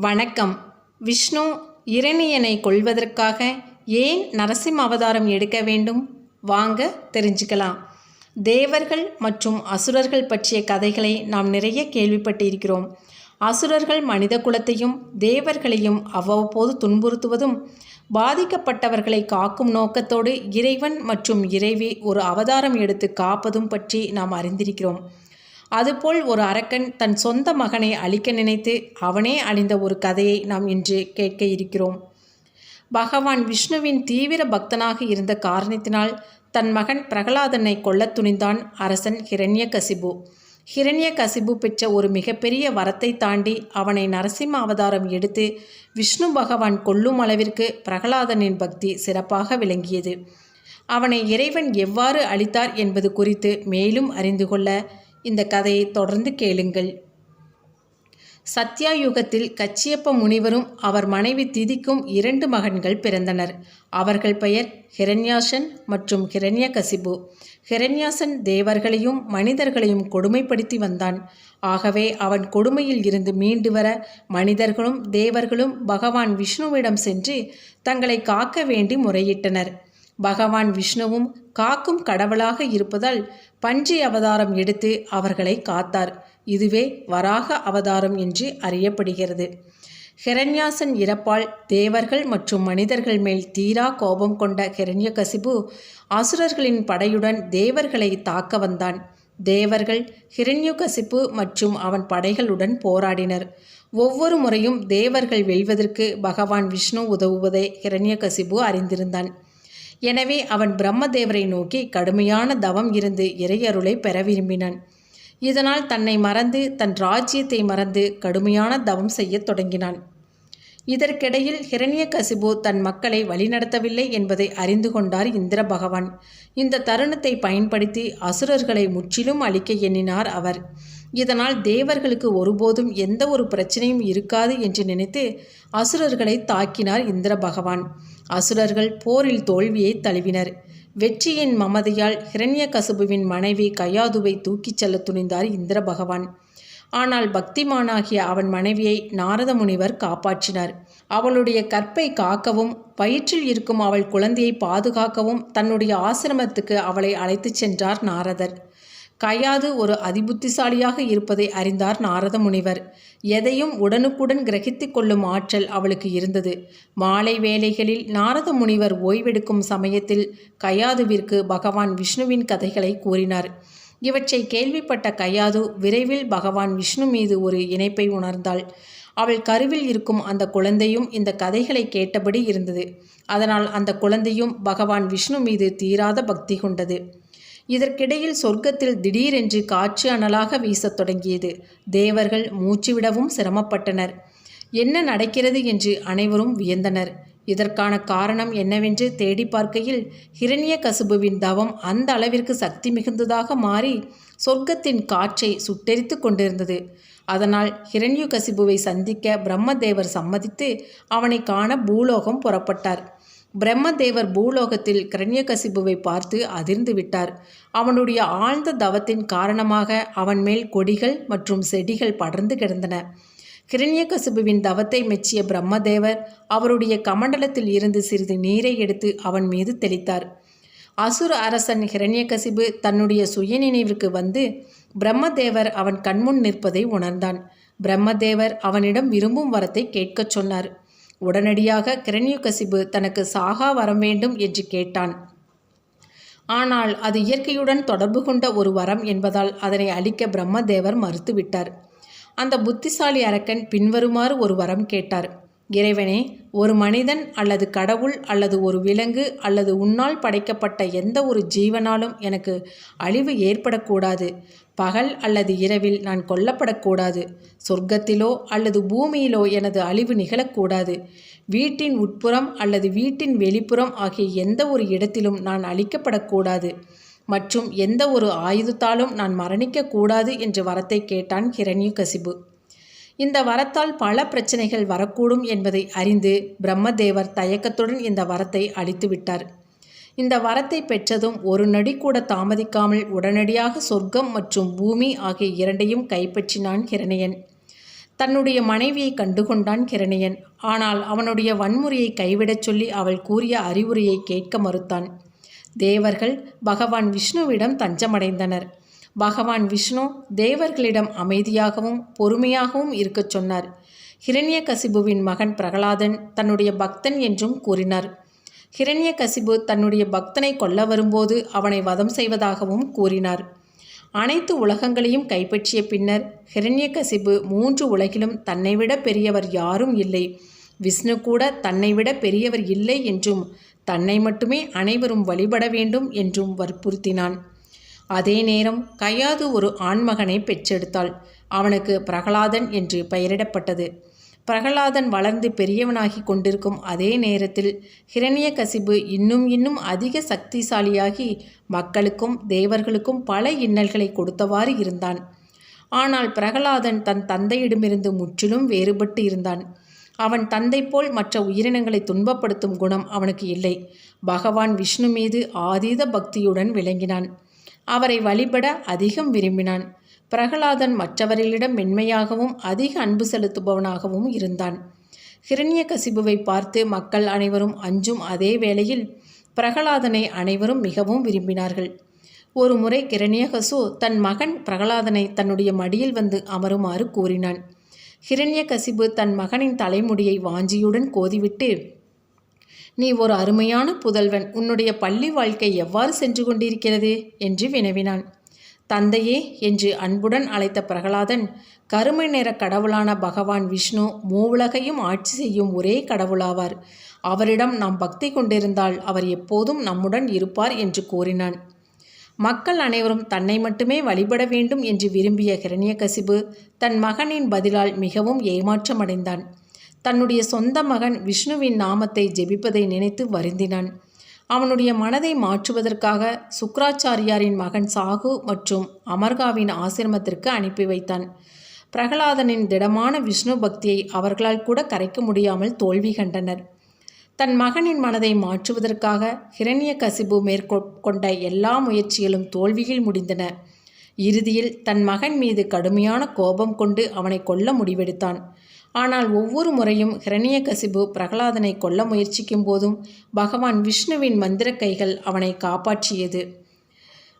வணக்கம். விஷ்ணு இரணியனை கொள்வதற்காக ஏன் நரசிம்ம அவதாரம் எடுக்க வேண்டும்? வாங்க தெரிஞ்சுக்கலாம். தேவர்கள் மற்றும் அசுரர்கள் பற்றிய கதைகளை நாம் நிறைய கேள்விப்பட்டிருக்கிறோம். அசுரர்கள் மனித குலத்தையும் தேவர்களையும் அவ்வப்போது துன்புறுத்துவதும் பாதிக்கப்பட்டவர்களை காக்கும் நோக்கத்தோடு இறைவன் மற்றும் இறைவி ஒரு அவதாரம் எடுத்து காப்பதும் பற்றி நாம் அறிந்திருக்கிறோம். அதுபோல் ஒரு அரக்கன் தன் சொந்த மகனை அழிக்க நினைத்து அவனே அழிந்த ஒரு கதையை நாம் இன்று கேட்க இருக்கிறோம். பகவான் விஷ்ணுவின் தீவிர பக்தனாக இருந்த காரணத்தினால் தன் மகன் பிரகலாதனை கொல்ல துணிந்தான் அரசன் ஹிரண்யகசிபு. ஹிரண்யகசிபு பெற்ற ஒரு மிகப்பெரிய வரத்தை தாண்டி அவனை நரசிம்ம அவதாரம் எடுத்து விஷ்ணு பகவான் கொல்லும் அளவிற்கு பிரகலாதனின் பக்தி சிறப்பாக விளங்கியது. அவனை இறைவன் எவ்வாறு அளித்தார் என்பது குறித்து மேலும் அறிந்து கொள்ள இந்த கதையை தொடர்ந்து கேளுங்கள். சத்யாயுகத்தில் கச்சியப்ப முனிவரும் அவர் மனைவி திதிக்கும் இரண்டு மகன்கள் பிறந்தனர். அவர்கள் பெயர் ஹிரண்யாசன் மற்றும் ஹிரண்யகசிபு. ஹிரண்யாசன் தேவர்களையும் மனிதர்களையும் கொடுமைப்படுத்தி வந்தான். ஆகவே அவன் கொடுமையில் இருந்து மீண்டு வர மனிதர்களும் தேவர்களும் பகவான் விஷ்ணுவிடம் சென்று தங்களை காக்க வேண்டி முறையிட்டனர். பகவான் விஷ்ணுவும் காக்கும் கடவுளாக இருப்பதால் பஞ்சி அவதாரம் எடுத்து அவர்களை காத்தார். இதுவே வராக அவதாரம் என்று அறியப்படுகிறது. ஹிரண்யாசன் இறப்பால் தேவர்கள் மற்றும் மனிதர்கள் மேல் தீரா கோபம் கொண்ட ஹிரண்யகசிபு அசுரர்களின் படையுடன் தேவர்களை தாக்க வந்தான். தேவர்கள் ஹிரண்யகசிப்பு மற்றும் அவன் படைகளுடன் போராடினர். ஒவ்வொரு முறையும் தேவர்கள் வெல்வதற்கு பகவான் விஷ்ணு உதவுவதை ஹிரண்யகசிபு அறிந்திருந்தான். எனவே அவன் பிரம்மதேவரை நோக்கி கடுமையான தவம் இருந்து இறையருளை பெற விரும்பினான். இதனால் தன்னை மறந்து தன் ராஜ்யத்தை மறந்து கடுமையான தவம் செய்யத் தொடங்கினான். இதற்கிடையில் ஹிரண்யகசிபு தன் மக்களை வழிநடத்தவில்லை என்பதை அறிந்து கொண்டார் இந்திர பகவான். இந்த தருணத்தை பயன்படுத்தி அசுரர்களை முற்றிலும் அழிக்க எண்ணினார் அவர். இதனால் தேவர்களுக்கு ஒருபோதும் எந்த ஒரு பிரச்சனையும் இருக்காது என்று நினைத்து அசுரர்களை தாக்கினார் இந்திர பகவான். அசுரர்கள் போரில் தோல்வியை தழுவினர். வெற்றியின் மமதையால் ஹிரண்யகசுபுவின் மனைவி கயாதுவை தூக்கிச் செல்ல துணிந்தார் இந்திர பகவான் ஆனால் பக்திமானாகிய அவன் மனைவியை நாரத முனிவர் காப்பாற்றினார். அவளுடைய கற்பை காக்கவும் வயிற்றில் இருக்கும் அவள் குழந்தையை பாதுகாக்கவும் தன்னுடைய ஆசிரமத்துக்கு அவளை அழைத்துச் சென்றார் நாரதர். கயாது ஒரு அதிபுத்திசாலியாக இருப்பதை அறிந்தார் நாரத முனிவர் எதையும் உடனுக்குடன் கிரகித்து கொள்ளும் ஆற்றல் அவளுக்கு இருந்தது. மாலை வேளைகளில் நாரத முனிவர் ஓய்வெடுக்கும் சமயத்தில் கயாதுவிற்கு பகவான் விஷ்ணுவின் கதைகளை கூறினார். இவற்றை கேள்விப்பட்ட கயாது விரைவில் பகவான் விஷ்ணு மீது ஒரு இணைப்பை உணர்ந்தாள். அவள் கருவில் இருக்கும் அந்த குழந்தையும் இந்த கதைகளை கேட்டபடி இருந்தது. அதனால் அந்த குழந்தையும் பகவான் விஷ்ணு மீது தீராத பக்தி கொண்டது. இதற்கிடையில் சொர்க்கத்தில் திடீரென்று காற்று அனலாக வீசத் தொடங்கியது. தேவர்கள் மூச்சுவிடவும் சிரமப்பட்டனர். என்ன நடக்கிறது என்று அனைவரும் வியந்தனர். இதற்கான காரணம் என்னவென்று தேடி பார்க்கையில் ஹிரண்ய கசுபுவின் தவம் அந்த அளவிற்கு சக்தி மிகுந்ததாக மாறி சொர்க்கத்தின் காற்றை சுட்டெரித்து கொண்டிருந்தது. அதனால் ஹிரண்ய கசிபுவை சந்திக்க பிரம்மதேவர் சம்மதித்து அவனை காண பூலோகம் புறப்பட்டார். பிரம்மதேவர் பூலோகத்தில் கிரண்யகசிபுவை பார்த்து அதிர்ந்து விட்டார். அவனுடைய ஆழ்ந்த தவத்தின் காரணமாக அவன் மேல் கொடிகள் மற்றும் செடிகள் படர்ந்து கிடந்தன. கிரண்யகசிபுவின் தவத்தை மெச்சிய பிரம்மதேவர் அவருடைய கமண்டலத்தில் இருந்து சிறிது நீரை எடுத்து அவன் மீது தெளித்தார். அசுர அரசன் ஹிரண்யகசிபு தன்னுடைய சுயநினைவிற்கு வந்து பிரம்மதேவர் அவன் கண்முன் நிற்பதை உணர்ந்தான். பிரம்மதேவர் அவனிடம் விரும்பும் வரத்தை கேட்கச் சொன்னார். உடனடியாக கிரண்யுகசிபு தனக்கு சாகா வரம் வேண்டும் என்று கேட்டான். ஆனால் அது இயற்கையுடன் தொடர்பு கொண்ட ஒரு வரம் என்பதால் அதனை அளிக்க பிரம்மதேவர் மறுத்துவிட்டார். அந்த புத்திசாலி அரக்கன் பின்வருமாறு ஒரு வரம் கேட்டார். இறைவனே ஒரு மனிதன் அல்லது கடவுள் அல்லது ஒரு விலங்கு அல்லது உன்னால் படைக்கப்பட்ட எந்த ஒரு ஜீவனாலும் எனக்கு அழிவு ஏற்படக்கூடாது. பகல் அல்லது இரவில் நான் கொல்லப்படக்கூடாது. சொர்க்கத்திலோ அல்லது பூமியிலோ எனது அழிவு நிகழக்கூடாது. வீட்டின் உட்புறம் அல்லது வீட்டின் வெளிப்புறம் ஆகிய எந்த ஒரு இடத்திலும் நான் அழிக்கப்படக்கூடாது. மற்றும் எந்த ஒரு ஆயுதத்தாலும் நான் மரணிக்கக்கூடாது என்ற வரத்தை கேட்டான் கசிபு இந்த வரத்தால் பல பிரச்சனைகள் வரக்கூடும் என்பதை அறிந்து பிரம்மதேவர் தயக்கத்துடன் இந்த வரத்தை அளித்துவிட்டார் இந்த வரத்தை பெற்றதும் ஒரு நடி கூட தாமதிக்காமல் உடனடியாக சொர்க்கம் மற்றும் பூமி ஆகிய இரண்டையும் கைப்பற்றினான் கிரணியன். தன்னுடைய மனைவியை கண்டுகொண்டான் கிரணியன். ஆனால் அவனுடைய வன்முறையை கைவிடச் சொல்லி அவள் கூறிய அறிவுரையை கேட்க மறுத்தான். தேவர்கள் பகவான் விஷ்ணுவிடம் தஞ்சமடைந்தனர். பகவான் விஷ்ணு தேவர்களிடம் அமைதியாகவும் பொறுமையாகவும் இருக்கச் சொன்னார். ஹிரண்யகசிபுவின் மகன் பிரகலாதன் தன்னுடைய பக்தன் என்றும் கூறினார். ஹிரண்யகசிபு தன்னுடைய பக்தனை கொல்ல வரும்போது அவனை வதம் செய்வதாகவும் கூறினார். அனைத்து உலகங்களையும் கைப்பற்றிய பின்னர் ஹிரண்யகசிபு மூன்று உலகிலும் தன்னைவிட பெரியவர் யாரும் இல்லை. விஷ்ணு கூட தன்னை விட பெரியவர் இல்லை என்றும் தன்னை மட்டுமே அனைவரும் வழிபட வேண்டும் என்றும் வற்புறுத்தினான். அதே நேரம் கையாது ஒரு ஆண்மகனை பெற்றெடுத்தாள். அவனுக்கு பிரகலாதன் என்று பெயரிடப்பட்டது. பிரகலாதன் வளர்ந்து பெரியவனாகி கொண்டிருக்கும் அதே நேரத்தில் ஹிரண்யகசிபு இன்னும் இன்னும் அதிக சக்திசாலியாகி மக்களுக்கும் தேவர்களுக்கும் பல இன்னல்களை கொடுத்தவாறு இருந்தான். ஆனால் பிரகலாதன் தன் தந்தையிடமிருந்து முற்றிலும் வேறுபட்டு இருந்தான். அவன் தந்தை போல் மற்ற உயிரினங்களை துன்பப்படுத்தும் குணம் அவனுக்கு இல்லை. பகவான் விஷ்ணு மீது ஆதீத பக்தியுடன் விளங்கினான். அவரை வழிபட அதிகம் விரும்பினான். பிரகலாதன் மற்றவர்களிடம் மென்மையாகவும் அதிக அன்பு செலுத்துபவனாகவும் இருந்தான். ஹிரண்யகசிபுவை பார்த்து மக்கள் அனைவரும் அஞ்சும் அதே வேளையில் பிரகலாதனை அனைவரும் மிகவும் விரும்பினார்கள். ஒரு முறை கிரண்யகசு தன் மகன் பிரகலாதனை தன்னுடைய மடியில் வந்து அமருமாறு கூறினான். ஹிரண்யகசிபு தன் மகனின் தலைமுடியை வாஞ்சியுடன் கோதிவிட்டு நீ ஒரு அருமையான புதல்வன். உன்னுடைய பள்ளி வாழ்க்கை எவ்வாறு சென்று கொண்டிருக்கிறது? என்று வினவினான். தந்தையே என்று அன்புடன் அழைத்த பிரகலாதன் கருமை நிற கடவுளான பகவான் விஷ்ணு மூவுலகையும் ஆட்சி செய்யும் ஒரே கடவுளாவார். அவரிடம் நாம் பக்தி கொண்டிருந்தால் அவர் எப்போதும் நம்முடன் இருப்பார் என்று கூறினான். மக்கள் அனைவரும் தன்னை மட்டுமே வழிபட வேண்டும் என்று விரும்பிய ஹிரண்யகசிபு தன் மகனின் பதிலால் மிகவும் ஏமாற்றமடைந்தான். தன்னுடைய சொந்த மகன் விஷ்ணுவின் நாமத்தை ஜெபிப்பதை நினைத்து வருந்தினான். அவனுடைய மனதை மாற்றுவதற்காக சுக்ராச்சாரியாரின் மகன் சாகு மற்றும் அமர்காவின் ஆசிரமத்திற்கு அனுப்பி வைத்தான். பிரகலாதனின் திடமான விஷ்ணு பக்தியை அவர்களால் கூட கரைக்க முடியாமல் தோல்வி கண்டனர். தன் மகனின் மனதை மாற்றுவதற்காக ஹிரண்ய கசிபு மேற்கொண்ட எல்லா முயற்சிகளும் தோல்வியில் முடிந்தன. இறுதியில் தன் மகன் மீது கடுமையான கோபம் கொண்டு அவனை கொல்ல முடிவெடுத்தான். ஆனால் ஒவ்வொரு முறையும் ஹிரண்யகசிபு பிரகலாதனை கொல்ல முயற்சிக்கும் போதும் பகவான் விஷ்ணுவின் மந்திர கைகள் அவனை காப்பாற்றியது.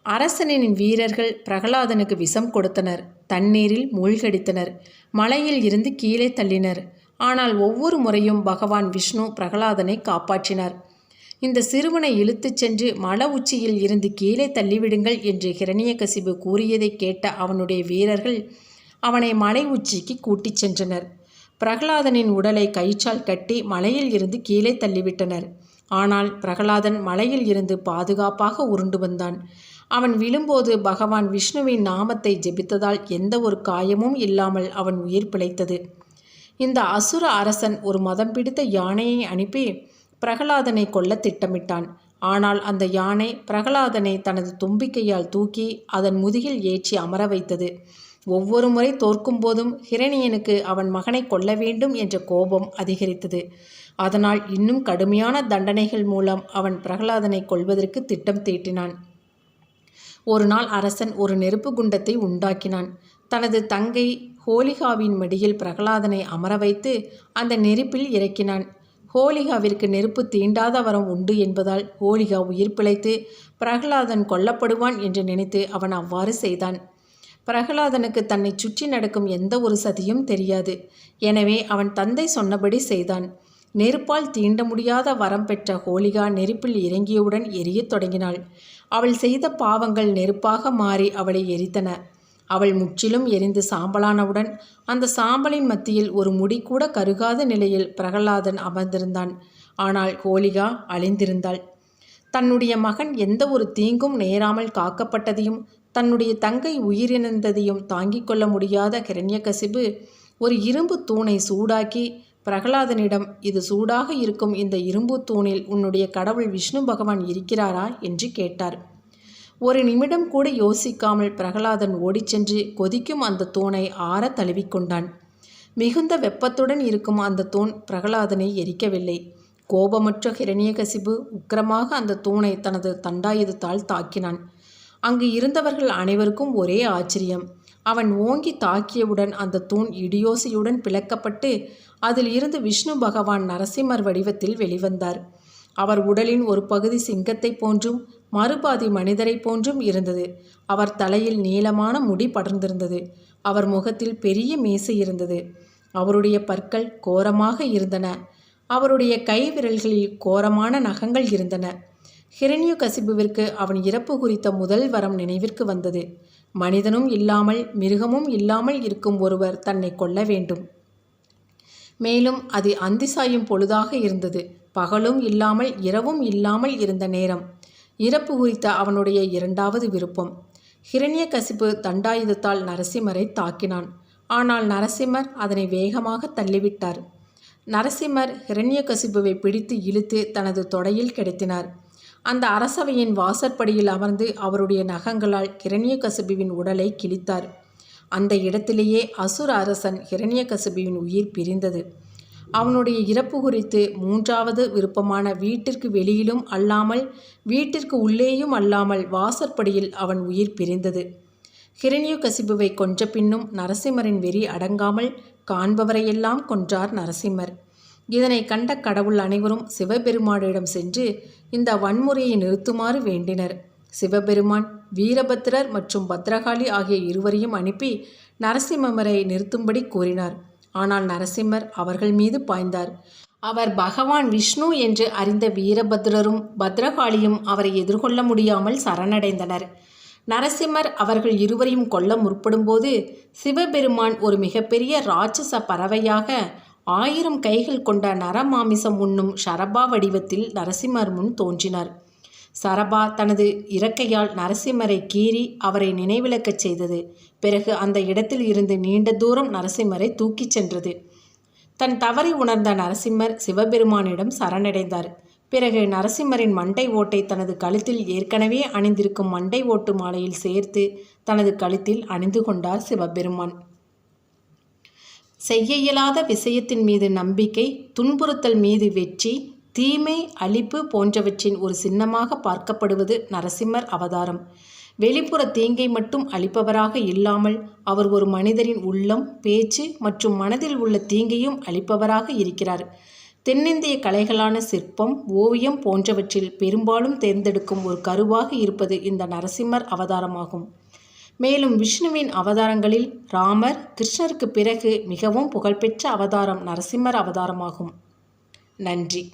அரசனின் வீரர்கள் பிரகலாதனுக்கு விஷம் கொடுத்தனர். தண்ணீரில் மூழ்கடித்தனர். மலையில் இருந்து கீழே தள்ளினர். ஆனால் ஒவ்வொரு முறையும் பகவான் விஷ்ணு பிரகலாதனை காப்பாற்றினார். இந்த சிறுவனை இழுத்துச் சென்று மல உச்சியில் இருந்து கீழே தள்ளிவிடுங்கள் என்று ஹிரண்யகசிபு கூறியதை கேட்ட அவனுடைய வீரர்கள் அவனை மலை உச்சிக்கு கூட்டிச் சென்றனர். பிரகலாதனின் உடலை கயிற்றால் கட்டி மலையில் இருந்து கீழே தள்ளிவிட்டனர். ஆனால் பிரகலாதன் மலையில் இருந்து பாதுகாப்பாக உருண்டு வந்தான். அவன் விழும்போது பகவான் விஷ்ணுவின் நாமத்தை ஜெபித்ததால் எந்த ஒரு காயமும் இல்லாமல் அவன் உயிர் பிழைத்தது. இந்த அசுர அரசன் ஒரு மதம் பிடித்த யானையை அனுப்பி பிரகலாதனை கொல்ல திட்டமிட்டான். ஆனால் அந்த யானை பிரகலாதனை தனது தும்பிக்கையால் தூக்கி அதன் முதுகில் ஏற்றி அமர வைத்தது. ஒவ்வொரு முறை தோற்கும் போதும் ஹிரணியனுக்கு அவன் மகனை கொல்ல வேண்டும் என்ற கோபம் அதிகரித்தது. அதனால் இன்னும் கடுமையான தண்டனைகள் மூலம் அவன் பிரகலாதனை கொள்வதற்கு திட்டம் தீட்டினான். ஒரு நாள் அரசன் ஒரு நெருப்பு குண்டத்தை உண்டாக்கினான். தனது தங்கை ஹோலிகாவின் மடியில் பிரகலாதனை அமர வைத்து அந்த நெருப்பில் இறக்கினான். ஹோலிகாவிற்கு நெருப்பு தீண்டாத வரம் உண்டு என்பதால் ஹோலிகா உயிர் பிழைத்து பிரகலாதன் கொல்லப்படுவான் என்று நினைத்து அவன் அவ்வாறு செய்தான். பிரகலாதனுக்கு தன்னை சுற்றி நடக்கும் எந்த ஒரு சதியும் தெரியாது. எனவே அவன் தந்தை சொன்னபடி செய்தான். நெருப்பால் தீண்ட முடியாத வரம் பெற்ற ஹோலிகா நெருப்பில் இறங்கியவுடன் எரியத் தொடங்கினாள். அவள் செய்த பாவங்கள் நெருப்பாக மாறி அவளை எரித்தன. அவள் முற்றிலும் எரிந்து சாம்பலானவுடன் அந்த சாம்பலின் மத்தியில் ஒரு முடி கூட கருகாத நிலையில் பிரகலாதன் அமர்ந்திருந்தான். ஆனால் ஹோலிகா அழிந்திருந்தாள். தன்னுடைய மகன் எந்த ஒரு தீங்கும் நேராமல் காக்கப்பட்டதையும் தன்னுடைய தங்கை உயிரிழந்ததையும் தாங்கிக் கொள்ள முடியாத கிரண்யகசிபு ஒரு இரும்பு தூணை சூடாக்கி பிரகலாதனிடம் இது சூடாக இருக்கும் இந்த இரும்பு தூணில் உன்னுடைய கடவுள் விஷ்ணு பகவான் இருக்கிறாரா? என்று கேட்டார். ஒரு நிமிடம் கூட யோசிக்காமல் பிரகலாதன் ஓடிச் சென்று கொதிக்கும் அந்த தூணை ஆற தழுவிக்கொண்டான் மிகுந்த வெப்பத்துடன் இருக்கும் அந்த தூண் பிரகலாதனை எரிக்கவில்லை. கோபமற்ற ஹிரண்யகசிபு உக்கிரமாக அந்த தூணை தனது தண்டாயுதத்தால் தாக்கினான். அங்கு இருந்தவர்கள் அனைவருக்கும் ஒரே ஆச்சரியம். அவன் ஓங்கி தாக்கியவுடன் அந்த தூண் இடியோசையுடன் பிளக்கப்பட்டு அதில் இருந்து விஷ்ணு பகவான் நரசிம்மர் வடிவத்தில் வெளிவந்தார். அவர் உடலின் ஒரு பகுதி சிங்கத்தைப் போன்றும் மறுபாதி மனிதரைப் போன்றும் இருந்தது. அவர் தலையில் நீளமான முடி படர்ந்திருந்தது. அவர் முகத்தில் பெரிய மீசை இருந்தது. அவருடைய பற்கள் கோரமாக இருந்தன. அவருடைய கை விரல்களில் கோரமான நகங்கள் இருந்தன. ஹிரண்ய கசிபுவிற்கு அவன் இறப்பு குறித்த முதல் வரம் நினைவிற்கு வந்தது. மனிதனும் இல்லாமல் மிருகமும் இல்லாமல் இருக்கும் ஒருவர் தன்னை கொல்ல வேண்டும். மேலும் அது அந்தி சாயும் பொழுதாக இருந்தது. பகலும் இல்லாமல் இரவும் இல்லாமல் இருந்த நேரம். இறப்பு குறித்த அவனுடைய இரண்டாவது விருப்பம். ஹிரண்ய கசிப்பு தண்டாயுதத்தால் நரசிம்மரை தாக்கினான். ஆனால் நரசிம்மர் அதனை வேகமாக தள்ளிவிட்டார். நரசிம்மர் ஹிரண்யகசிபுவை பிடித்து இழுத்து தனது தொடையில் கிடத்தினார். அந்த அரசவையின் வாசற்படியில் அமர்ந்து அவருடைய நகங்களால் கிரண்யகசிபுவின் உடலை கிழித்தார். அந்த இடத்திலேயே அசுர அரசன் ஹிரண்யகசிபுவின் உயிர் பிரிந்தது. அவனுடைய இறப்பு குறித்து மூன்றாவது விருப்பமான வீட்டிற்கு வெளியிலும் அல்லாமல் வீட்டிற்கு உள்ளேயும் அல்லாமல் வாசற்படியில் அவன் உயிர் பிரிந்தது. ஹிரண்யகசிபுவை கொன்ற பின்னும் நரசிம்மரின் வெறி அடங்காமல் காண்பவரையெல்லாம் கொன்றார் நரசிம்மர். இதனை கண்ட கடவுள் அனைவரும் சிவபெருமானிடம் சென்று இந்த வன்முறையை நிறுத்துமாறு வேண்டினர். சிவபெருமான் வீரபத்ரர் மற்றும் பத்ரகாளி ஆகிய இருவரையும் அனுப்பி நரசிம்மரை நிறுத்தும்படி கூறினார். ஆனால் நரசிம்மர் அவர்கள் மீது பாய்ந்தார். அவர் பகவான் விஷ்ணு என்று அறிந்த வீரபத்ரரும் பத்ரகாளியும் அவரை எதிர்கொள்ள முடியாமல் சரணடைந்தனர். நரசிம்மர் அவர்கள் இருவரையும் கொல்ல முற்படும்போது சிவபெருமான் ஒரு மிகப்பெரிய ராட்சச பறவையாக ஆயிரம் கைகள் கொண்ட நரமாமிசம் உண்ணும் ஷரபா வடிவத்தில் நரசிம்மர் முன் தோன்றினார். சரபா தனது இறக்கையால் நரசிம்மரை கீறி அவரை நினைவிழக்கச் செய்தது. பிறகு அந்த இடத்தில் இருந்து நீண்ட தூரம் நரசிம்மரை தூக்கிச் சென்றது. தன் தவறை உணர்ந்த நரசிம்மர் சிவபெருமானிடம் சரணடைந்தார். பிறகு நரசிம்மரின் மண்டை ஓட்டை தனது கழுத்தில் ஏற்கனவே அணிந்திருக்கும் மண்டை ஓட்டு மாலையில் சேர்த்து தனது கழுத்தில் அணிந்து கொண்டார் சிவபெருமான். செய்ய இயலாத விஷயத்தின் மீது நம்பிக்கை துன்புறுத்தல் மீது வெற்றி தீமை அழிப்பு போன்றவற்றின் ஒரு சின்னமாக பார்க்கப்படுவது நரசிம்மர் அவதாரம். வெளிப்புற தீங்கை மட்டும் அளிப்பவராக இல்லாமல் அவர் ஒரு மனிதரின் உள்ளம் பேச்சு மற்றும் மனதில் உள்ள தீங்கையும் அளிப்பவராக இருக்கிறார். தென்னிந்திய கலைகளான சிற்பம் ஓவியம் போன்றவற்றில் பெரும்பாலும் தேர்ந்தெடுக்கும் ஒரு கருவாக இருப்பது இந்த நரசிம்மர் அவதாரமாகும். மேலும் விஷ்ணுவின் அவதாரங்களில் ராமர் கிருஷ்ணருக்கு பிறகு மிகவும் புகழ்பெற்ற அவதாரம் நரசிம்மர் அவதாரமாகும். நன்றி.